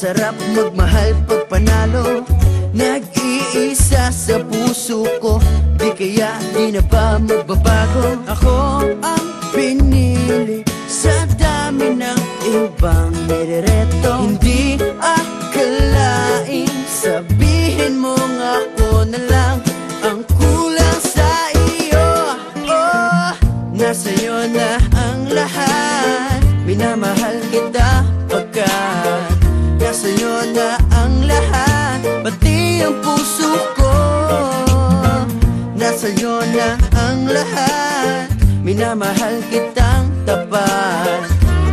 sarap magmahal pag panalo. Nag-iisa sa puso ko Di kaya di na ba magbabago? Ako ang pinili Sa dami ng ibang nirereto Hindi akalain Sabihin mo nga ako na lang Ang kulang sa iyo. Oh, nasa'yo na ang lahat. Minamahal lahat. Minamahal kitang tapat.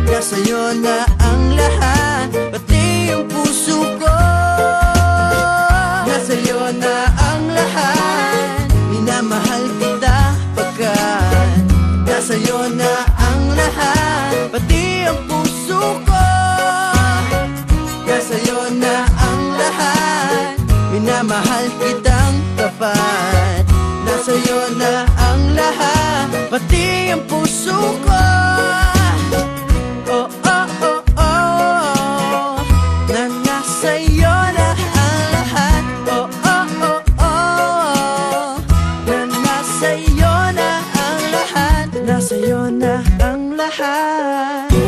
Nasa'yo na ang lahat Pati ang puso ko. Nasa'yo na ang lahat Minamahal kita pagkat. Nasa'yo na ang lahat Pati ang puso ko. Nasa'yo na ang lahat Minamahal kitang tapat Nasa'yo na ang lahat Pati ang puso ko. Oh, oh, oh, oh, oh Na nasa'yo na ang lahat. Oh, oh, oh, oh Na nasa'yo na ang lahat. Nasa'yo na ang lahat